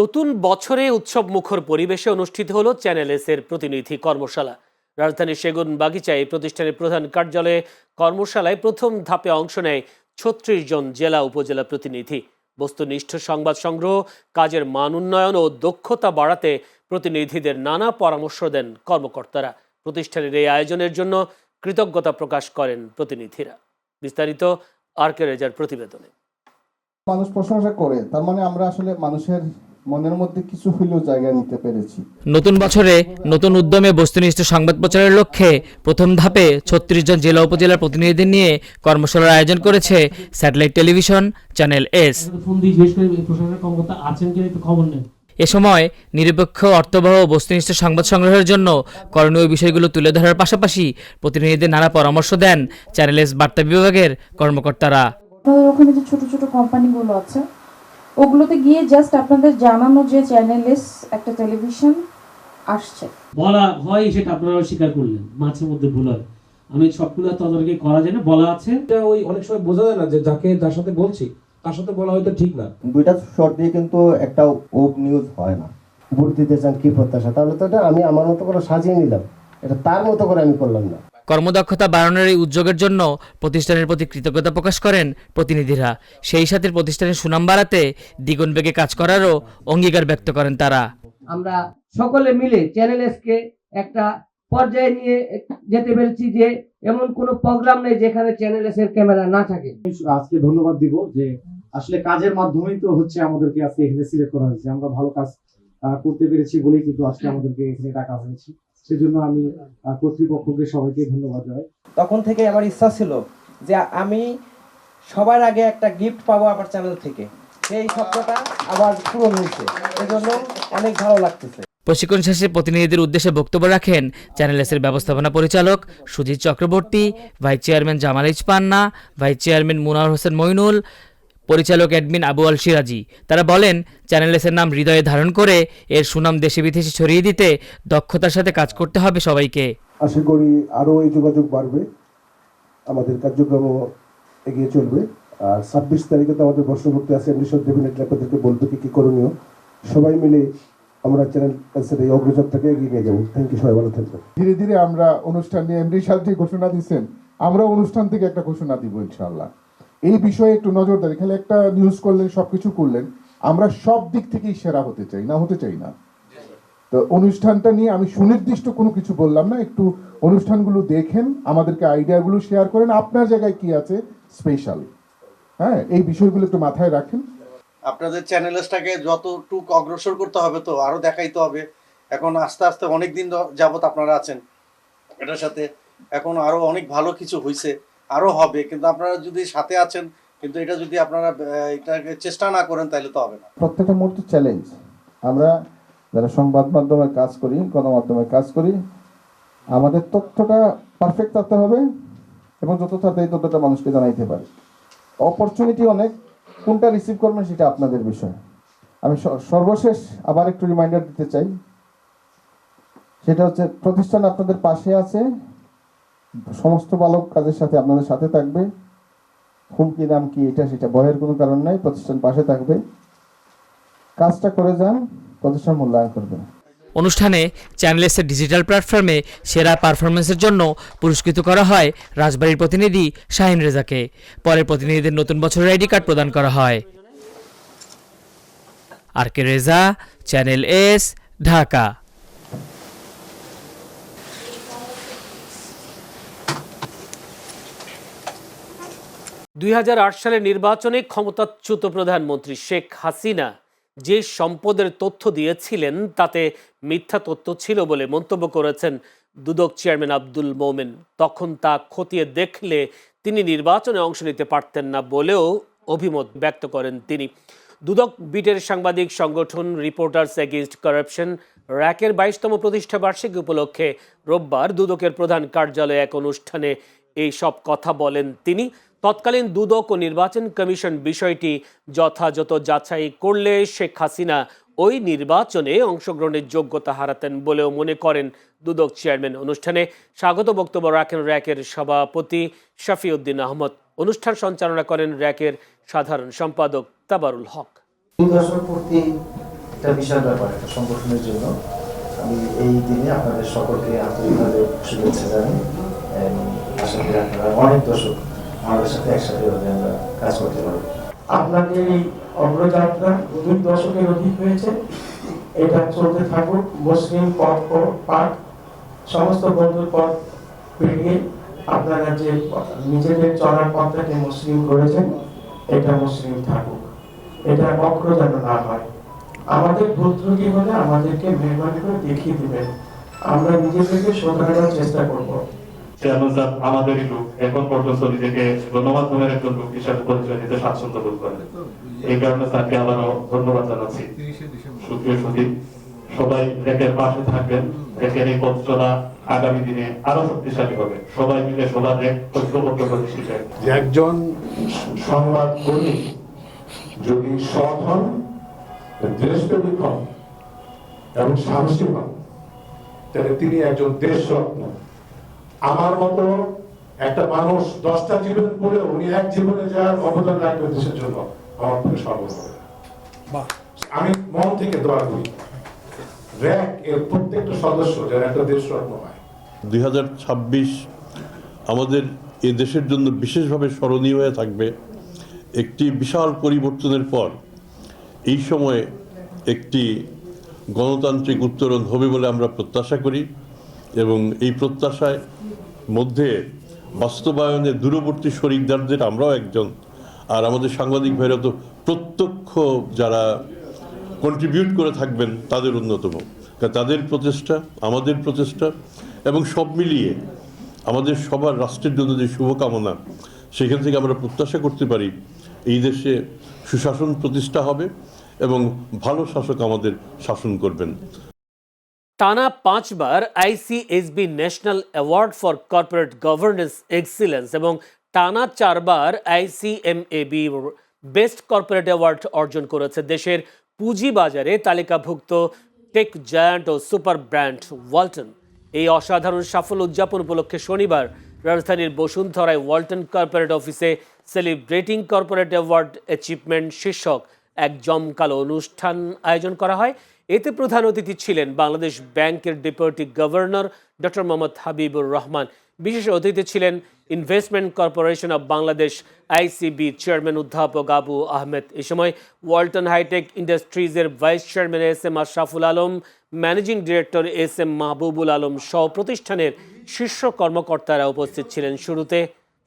নতুন বছরে উৎসব মুখর পরিবেশে অনুষ্ঠিত হলো চ্যানেল এস এর প্রতিনিধি কর্মশালা। রাজধানীর সেগুন বাগিচায় প্রতিষ্ঠানের প্রধান কার্যালয়ে কর্মশালায় প্রথম ধাপে অংশ নেয় ছত্রিশ জন জেলা উপজেলা প্রতিনিধি। বস্তুনিষ্ঠ সংবাদ সংগ্রহ, কাজের মান উন্নয়ন ও দক্ষতা বাড়াতে প্রতিনিধিদের নানা পরামর্শ দেন কর্মকর্তারা। প্রতিষ্ঠানের এই আয়োজনের জন্য কৃতজ্ঞতা প্রকাশ করেন প্রতিনিধিরা। বিস্তারিত আর কে রেজার প্রতিবেদনে। মানুষ প্রশংসা করে, তার মানে আমরা আসলে মানুষের মনের মধ্যে কিছু হইলেও জায়গা নিতে পেরেছি। নতুন বছরে নতুন উদ্যমে বস্তুনিষ্ঠ সংবাদ প্রচারের লক্ষ্যে প্রথম ধাপে ছত্রিশ জন জেলা উপজেলার প্রতিনিধিদের নিয়ে কর্মশালার আয়োজন করেছে স্যাটেলাইট টেলিভিশন চ্যানেল এস। এ সময় নিরপেক্ষ অর্থবহ বস্তুনিষ্ঠ সংবাদ সংগ্রহের জন্য করণীয় বিষয়গুলো তুলে ধরার পাশাপাশি প্রতিনিধিদের নানা পরামর্শ দেন চ্যানেল এস বার্তা বিভাগের কর্মকর্তারা। ওখানে যে ছোট ছোট কোম্পানিগুলো আছে ওগুলোতে গিয়ে জাস্ট আপনাদের জানানো যে চ্যানেলেস একটা টেলিভিশন আসছে। বলা হয় সেটা আপনারা স্বীকার করলেন মাঝে মধ্যে ভুল হয়। আমি সবগুলো তদারকি করা যায় না বলা আছে। এটা ওই অনেক সময় বোঝা যায় না যে যাকে যার সাথে বলছি তার সাথে বলা হয়তো ঠিক না। দুইটা শর্ট দিয়ে কিন্তু একটা ওক নিউজ হয় না। ভোট দিতে চান কি প্রত্যাশা? তাহলে তো এটা আমি আমার মতো করে সাজিয়ে নিলাম। এটা তার মতো করে আমি করলাম না। কর্মদক্ষতা বাড়ানোর এই উদ্যোগের জন্য প্রতিষ্ঠানের প্রতি কৃতজ্ঞতা প্রকাশ করেন প্রতিনিধিরা। সেই সাথে প্রতিষ্ঠানের সুনাম বাড়াতে দ্বিগুণ বেগে কাজ করারও অঙ্গীকার ব্যক্ত করেন তারা। আমরা সকলে মিলে চ্যানেল এসকে একটা পর্যায়ে নিয়ে যেতে পেরেছি যে এমন কোনো প্রোগ্রাম নেই যেখানে চ্যানেল এস এর ক্যামেরা না থাকে। আজকে ধন্যবাদ দিব যে আসলে কাজের মাধ্যমেই তো হচ্ছে আমাদেরকে আজকে এখানে সিলেক্ট করা হয়েছে। আমরা ভালো কাজ আহ, করতে পেরেছি বলেই কিন্তু আজকে আমাদেরকে এখানে ডাকা হয়েছে সেজন্য আমি কর্তৃপক্ষকে সবাইকে ধন্যবাদ জানাই। তখন থেকে আমার ইচ্ছা ছিল যে আমি সবার আগে একটা গিফট পাবো আমার চ্যানেল থেকে। সেই স্বপ্নটা আবার পূরণ হয়েছে। এজন্য অনেক ভালো লাগতেছে। প্রশিক্ষণ শেষে প্রতিনিধিদের উদ্দেশ্যে বক্তব্য রাখেন চ্যানেল এসের ব্যবস্থাপনা পরিচালক সুজিত চক্রবর্তী ভাইস চেয়ারম্যান জামাল ইচ পান্না ভাইস চেয়ারম্যান মুনার হোসেন মইনুল পরিচালক অ্যাডমিন আবু আল সিরাজি তারা বলেন চ্যানেল এসের নাম হৃদয়ে ধারণ করে এর সুনাম দেশে বিদেশে ছড়িয়ে দিতে দক্ষতার সাথে কাজ করতে হবে সবাইকে। আশা করি আরও এই যোগাযোগ বাড়বে। আমাদের কার্যক্রম এগিয়ে চলবে। আর ছাব্বিশ তারিখে তো আমাদের বর্ষপূর্তি আছে আমি সব ডেফিনেটলি আপনাদেরকে বলব কি কি করণীয়। সবাই মিলে আমরা চ্যানেল ক্যান্সার এই অগ্রযাত্রাকে এগিয়ে নিয়ে যাব। থ্যাংক ইউ সবাই ভালো থাকবেন। ধীরে ধীরে আমরা অনুষ্ঠান নিয়ে এমডি সাহেব যে ঘোষণা দিচ্ছেন। আমরা অনুষ্ঠান থেকে একটা ঘোষণা দিব ইনশাআল্লাহ। এই বিষয়ে একটু নজরদারি। খালি একটা নিউজ করলেন, সবকিছু করলেন। আমরা সব দিক থেকেই সেরা হতে চাই, না হতে চাই না? তো অনুষ্ঠানটা নিয়ে আমি সুনির্দিষ্ট কোনো কিছু বললাম না। একটু অনুষ্ঠানগুলো দেখেন, আমাদেরকে আইডিয়াগুলো শেয়ার করেন। আপনার জায়গায় কি আছে স্পেশাল হ্যাঁ এই বিষয়গুলো একটু মাথায় রাখেন। আপনাদের চ্যানেলসটাকে যতটুক অগ্রসর করতে হবে তো আরও দেখাইতে হবে। এখন আস্তে আস্তে অনেক দিন যাবত আপনারা আছেন এটার সাথে। এখন আরও অনেক ভালো কিছু হয়েছে আরও হবে, কিন্তু আপনারা যদি সাথে আছেন, কিন্তু এটা যদি আপনারা এটাকে চেষ্টা না করেন, তাহলে তো হবে না। প্রত্যেকটা মুহূর্ত চ্যালেঞ্জ আমরা যারা সংবাদ মাধ্যমে কাজ করি, গণমাধ্যমে কাজ করি, আমাদের তথ্যটা পারফেক্ট থাকতে হবে এবং যত তাড়াতাড়ি তথ্যটা মানুষকে জানাইতে পারে। অপরচুনিটি অনেক, কোনটা রিসিভ করবেন সেটা আপনাদের বিষয়। আমি সর্বশেষ আবার একটু রিমাইন্ডার দিতে চাই। সেটা হচ্ছে, প্রতিষ্ঠান আপনাদের পাশে আছে সমস্ত বালক কাজের সাথে আপনাদের সাথে থাকবে। হুমকি দাম কি এটা সেটা ভয়ের কোনো কারণ নাই, প্রতিষ্ঠান পাশে থাকবে। কাজটা করে যান, প্রতিষ্ঠান মূল্যায়ন করবে। অনুষ্ঠানে চ্যানেল এসের ডিজিটাল প্ল্যাটফর্মে সেরা পারফরমেন্সের জন্য পুরস্কৃত করা হয় রাজবাড়ির প্রতিনিধি শাহিন রেজাকে। পরে প্রতিনিধিদের নতুন বছরের আইডি কার্ড প্রদান করা হয়। R K Reza, channel S, Dhaka. দুই সালের নির্বাচনে ক্ষমতাচ্যুত প্রধানমন্ত্রী শেখ হাসিনা যে সম্পদের তথ্য দিয়েছিলেন, তাতে মিথ্যা তথ্য ছিল বলে মন্তব্য করেছেন দুদক চেয়ারম্যান আব্দুল মোমেন। তখন তা খতিয়ে দেখলে তিনি নির্বাচনে অংশ নিতে পারতেন না বলেও অভিমত ব্যক্ত করেন তিনি। দুদক বিটের সাংবাদিক সংগঠন রিপোর্টার্স এগেইনস্ট কারাপশন র্যাকের বাইশতম প্রতিষ্ঠা বার্ষিকী উপলক্ষে রোববার দুদকের প্রধান কার্যালয়ে এক অনুষ্ঠানে এই সব কথা বলেন তিনি। তৎকালীন দুদক ও নির্বাচন কমিশন বিষয়টি যথাযথ যাচাই করলে শেখ হাসিনা ওই নির্বাচনে অংশগ্রহণের যোগ্যতা হারাতেন বলেও মনে করেন দুদক চেয়ারম্যান অনুষ্ঠানে। স্বাগত বক্তব্য রাখেন র্যাকের সভাপতি শফিউদ্দিন আহমদ। অনুষ্ঠান সঞ্চালনা করেন র্যাকের সাধারণ সম্পাদক তাবারুল হক। আমি এই দিনে আপনাদের সকলকে আন্তরিকভাবে শুভেচ্ছা জানাই। আশা করি আপনারা অনেক দর্শক আমাদের সাথে একসাথে কাজ করতে পারব আপনাদের এই অগ্রযাত্রা দুই দশকের অধিক হয়েছে এটা চলতে থাকুক মুসলিম পথ পাঠ সমস্ত বন্ধুর পথ পেরিয়ে আপনারা যে নিজেদের চলার পথটাকে মুসলিম করেছেন, এটা মুসলিম থাকুক এটা বক্র যেন না হয়। আমাদের ভুল ত্রুটি হলে আমাদেরকে মেহরবানি করে দেখিয়ে দিবেন। আমরা নিজেদেরকে শোধরানোর চেষ্টা করব। চেয়ারম্যান সাহেব আমাদেরই লোক এখন পর্যন্ত নিজেকে গণমাধ্যমের একজন লোক হিসাবে পরিচয় দিতে স্বাচ্ছন্দ্য বোধ করেন। এই কারণে স্যারকে আবারও ধন্যবাদ জানাচ্ছি। সুপ্রিয় সচিব সবাই রেকের পাশে থাকবেন। রেকের এই পথ চলা আগামী দিনে আরও শক্তিশালী হবে। সবাই মিলে সবার রেক ঐক্যবদ্ধ করে শিখে একজন সংবাদ কর্মী যদি সৎ হন দেশপ্রেমিক হন এবং সাহসী হন তাহলে তিনি একজন দেশরত্ন। আমার মতো একটা মানুষ দশটা জীবন পড়ে উনি এক জীবনে যার অবদান রাখবে দেশের জন্য আমার পক্ষে সর্বোচ্চ। আমি মন থেকে দোয়া করি। র্যাক এর প্রত্যেকটা সদস্য যেন একটা দেশরত্ন হয়। দুই আমাদের এ দেশের জন্য বিশেষভাবে স্মরণীয় হয়ে থাকবে একটি বিশাল পরিবর্তনের পর এই সময়ে একটি গণতান্ত্রিক উত্তরণ হবে বলে আমরা প্রত্যাশা করি। এবং এই প্রত্যাশায় মধ্যে বাস্তবায়নের দূরবর্তী শরিকদারদের আমরাও একজন। আর আমাদের সাংবাদিক ভাইরা তো প্রত্যক্ষ যারা কন্ট্রিবিউট করে থাকবেন, তাদের অন্যতম। তাদের প্রচেষ্টা, আমাদের প্রচেষ্টা এবং সব মিলিয়ে আমাদের সবার রাষ্ট্রের জন্য যে শুভকামনা, সেখান থেকে আমরা প্রত্যাশা করতে পারি, এই দেশে সুশাসন প্রতিষ্ঠা হবে এবং ভালো শাসক আমাদের শাসন করবেন। টানা পাঁচবার ICSB national award for corporate governance excellence এবং টানা চারবার আইসিএমএবি বেস্ট কর্পোরেট অ্যাওয়ার্ড অর্জন করেছে। দেশের পুঁজিবাজারে তালিকাভুক্ত টেক জায়ান্ট ও সুপার ব্র্যান্ড ওয়ালটন। এই অসাধারণ সাফল্য উদযাপন উপলক্ষে শনিবার রাজধানীর বসুন্ধরায় ওয়ালটন কর্পোরেট অফিসে সেলিব্রেটিং কর্পোরেট অ্যাওয়ার্ড অ্যাচিভমেন্ট শীর্ষক এক জমকালো অনুষ্ঠান আয়োজন করা হয়। এতে প্রধান অতিথি ছিলেন বাংলাদেশ ব্যাংকের deputy governor doctor Mohammad Habibur Rahman. বিশেষ অতিথি ছিলেন investment corporation of Bangladesh ICB chairman অধ্যাপক আবু আহমেদ। এ সময় Walton hi tech ইন্ডাস্ট্রিজের vice chairman S M Ashraful Alam, managing director S M Mahbubul Alam সহ প্রতিষ্ঠানের শীর্ষ কর্মকর্তারা উপস্থিত ছিলেন। শুরুতে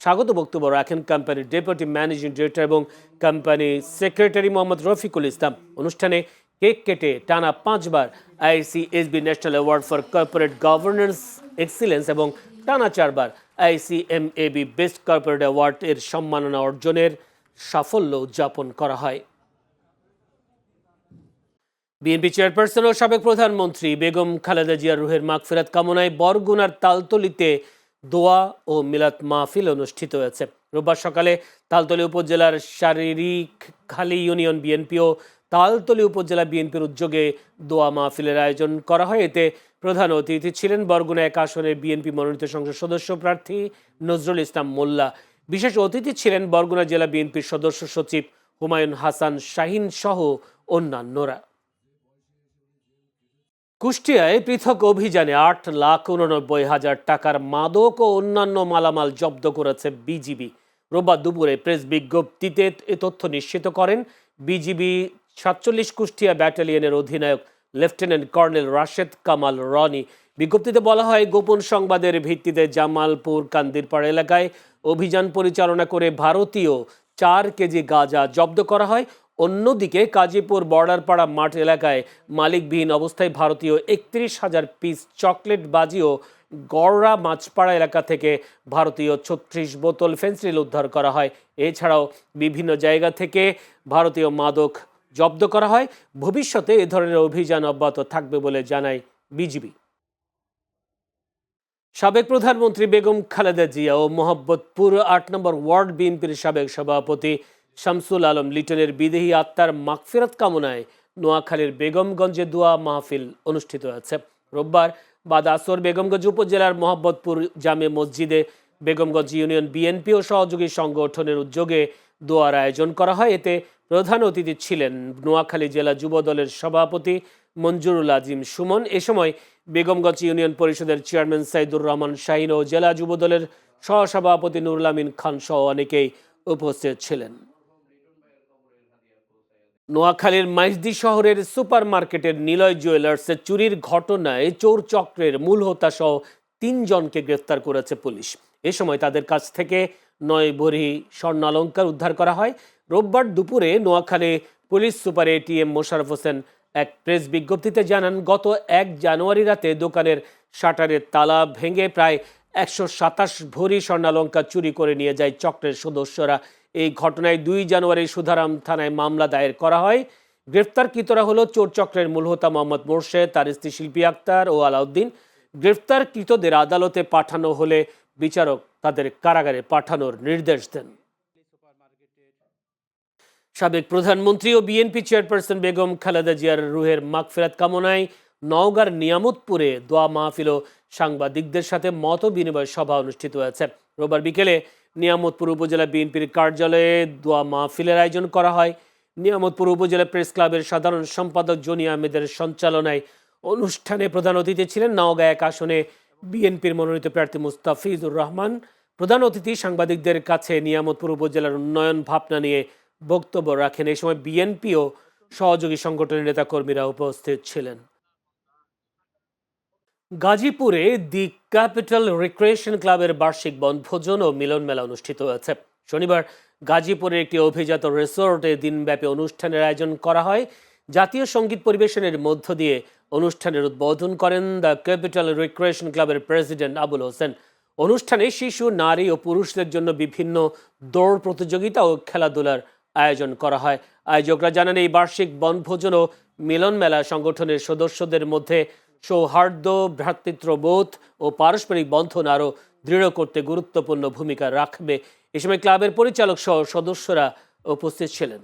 স্বাগত বক্তব্য রাখেন কোম্পানির ডেপুটি ম্যানেজিং ডিরেক্টর এবং কোম্পানি সেক্রেটারি মোহাম্মদ রফিকুল ইসলাম। অনুষ্ঠানে কেক কেটে টানা পাঁচবার ICSB national award for corporate governance excellence এবং টানা চারবার আইসিএমএবি বেস্ট কর্পোরেট অ্যাওয়ার্ড এর সম্মাননা অর্জনের সাফল্য উদযাপন করা হয়। বিএনপি চেয়ারপারসন ও সাবেক প্রধানমন্ত্রী বেগম খালেদা জিয়া রুহের মাগফিরাত কামনায় বরগুনার তালতলিতে দোয়া ও মিলাদ মাহফিল অনুষ্ঠিত হয়েছে। রোববার সকালে তালতলি উপজেলার শারীরিক খালি ইউনিয়ন বিএনপি ও তালতলি উপজেলা বিএনপির উদ্যোগে দোয়া মাহফিলের আয়োজন করা হয়। এতে প্রধান অতিথি ছিলেন বরগুনা এক আসনের বিএনপি মনোনীত সংসদ সদস্য প্রার্থী নজরুল ইসলাম মোল্লা। বিশেষ অতিথি ছিলেন বরগুনা জেলা বিএনপির সদস্য সচিব হুমায়ুন হাসান শাহিন সহ অন্যান্যরা। কুষ্টিয়ায় পৃথক অভিযানে আট লাখ উননব্বই হাজার টাকার মাদক ও অন্যান্য মালামাল জব্দ করেছে বিজিবি। রোববার দুপুরে প্রেস বিজ্ঞপ্তিতে এ তথ্য নিশ্চিত করেন, বিজিবি সাতচল্লিশ কুষ্টিয়া ব্যাটালিয়নের অধিনায়ক লেফটেন্যান্ট কর্নেল রাশেদ কামাল রনি। বিজ্ঞপ্তিতে বলা হয়, গোপন সংবাদের ভিত্তিতে জামালপুর কান্দিরপাড় এলাকায় অভিযান পরিচালনা করে ভারতীয় চার কেজি গাঁজা জব্দ করা হয়। অন্যদিকে কাজীপুর বর্ডারপাড়া মাঠ এলাকায় মালিকবিহীন অবস্থায় ভারতীয় একত্রিশ হাজার পিস চকলেট বাজিও গড়রা মাছপাড়া এলাকা থেকে ভারতীয় ছত্রিশ বোতল ফেন্সিল উদ্ধার করা হয়। এছাড়াও বিভিন্ন জায়গা থেকে ভারতীয় মাদক জব্দ করা হয়। ভবিষ্যতে এ ধরনের অভিযান অব্যাহত থাকবে বলে জানায় বিজিবি। সাবেক প্রধানমন্ত্রী বেগম খালেদা জিয়া ও মোহাম্মদপুর আট নম্বর ওয়ার্ড বিএনপির সাবেক সভাপতি শামসুল আলম লিটনের বিদেহী আত্মার মাগফিরাত কামনায় নোয়াখালীর বেগমগঞ্জে দোয়া মাহফিল অনুষ্ঠিত হয়েছে। রোববার বাদ আসর বেগমগঞ্জ উপজেলার মোহাম্মদপুর জামে মসজিদে বেগমগঞ্জ ইউনিয়ন বিএনপি ও সহযোগী সংগঠনের উদ্যোগে দোয়ার আয়োজন করা হয়। এতে প্রধান অতিথি ছিলেন নোয়াখালী জেলা যুব দলের সভাপতি মঞ্জুরুল আজিম সুমন। এ সময় বেগমগঞ্জ ইউনিয়ন পরিষদের চেয়ারম্যান সাইদুর রহমান শাহিন ও জেলা যুব দলের সহসভাপতি নুরুল আমিন খান সহ অনেকেই উপস্থিত ছিলেন। নোয়াখালীর মাইজদি শহরের সুপার মার্কেটের নিলয় জুয়েলার্সের চুরির ঘটনায় চোর চক্রের মূল হোতা সহ তিনজনকে গ্রেফতার করেছে পুলিশ। এ সময় তাদের কাছ থেকে নয় ভরি স্বর্ণালঙ্কার উদ্ধার করা হয়। রোববার দুপুরে Noakhali police super ATM Mosharraf Hossain এক প্রেস বিজ্ঞপ্তিতে জানান, গত এক জানুয়ারি রাতে দোকানের শাটারের তালা ভেঙে প্রায় একশো সাতাশ ভরি স্বর্ণালঙ্কা চুরি করে নিয়ে যায় চক্রের সদস্যরা। এই ঘটনায় দুই জানুয়ারি সুধারাম থানায় মামলা দায়ের করা হয়। গ্রেফতারকৃতরা হলো চোর চক্রের মূল হোতা মোহাম্মদ মোর্শেদ, তার স্ত্রী শিল্পী আক্তার ও আলাউদ্দিন। গ্রেফতারকৃতদের আদালতে পাঠানো হলে বিচারক তাদের কারাগারে পাঠানোর নির্দেশ দেন। সাবেক প্রধানমন্ত্রী ও বিএনপি চেয়ারপারসন বেগম খালেদা জিয়ার রুহের মাগফিরাত কামনায় নওগাঁর নিয়ামতপুরে দোয়া মাহফিল ও সাংবাদিকদের সাথে মত বিনিময় সভা অনুষ্ঠিত হয়েছে। রোববার বিকেলে নিয়ামতপুর উপজেলা বিএনপির কার্যালয়ে দোয়া মাহফিলের আয়োজন করা হয়। নিয়ামতপুর উপজেলা প্রেস ক্লাবের সাধারণ সম্পাদক জনি আহমেদের সঞ্চালনায় অনুষ্ঠানে প্রধান অতিথি ছিলেন নওগাঁ এক আসনে বিএনপির মনোনীত প্রার্থী মুস্তাফিজুর রহমান। প্রধান অতিথি সাংবাদিকদের কাছে নিয়ামতপুর উপজেলার উন্নয়ন ভাবনা নিয়ে বক্তব্য রাখেন। এই সময় বিএনপি ও সহযোগী সংগঠনের নেতাকর্মীরা উপস্থিত ছিলেন। গাজীপুরে দি ক্যাপিটাল রিক্রিয়েশন ক্লাবের বার্ষিক বনভোজন ও মিলন মেলা অনুষ্ঠিত হয়েছে। শনিবার গাজীপুরের একটি অভিজাত রিসোর্টে দিনব্যাপী অনুষ্ঠানের আয়োজন করা হয়। জাতীয় সংগীত পরিবেশনের মধ্য দিয়ে অনুষ্ঠানের উদ্বোধন করেন দ্য ক্যাপিটাল রিক্রিয়েশন ক্লাবের প্রেসিডেন্ট আবুল হোসেন। অনুষ্ঠানে শিশু, নারী ও পুরুষদের জন্য বিভিন্ন দৌড় প্রতিযোগিতা ও খেলাধুলার আয়োজন করা হয়। আয়োজকরা জানান, এই বার্ষিক বনভোজন ও মিলন মেলা সংগঠনের সদস্যদের মধ্যে সৌহার্দ্য, ভ্রাতৃত্ববোধ ও পারস্পরিক বন্ধন আরও দৃঢ় করতে গুরুত্বপূর্ণ ভূমিকা রাখবে। এ সময় ক্লাবের পরিচালক সহ সদস্যরা উপস্থিত ছিলেন।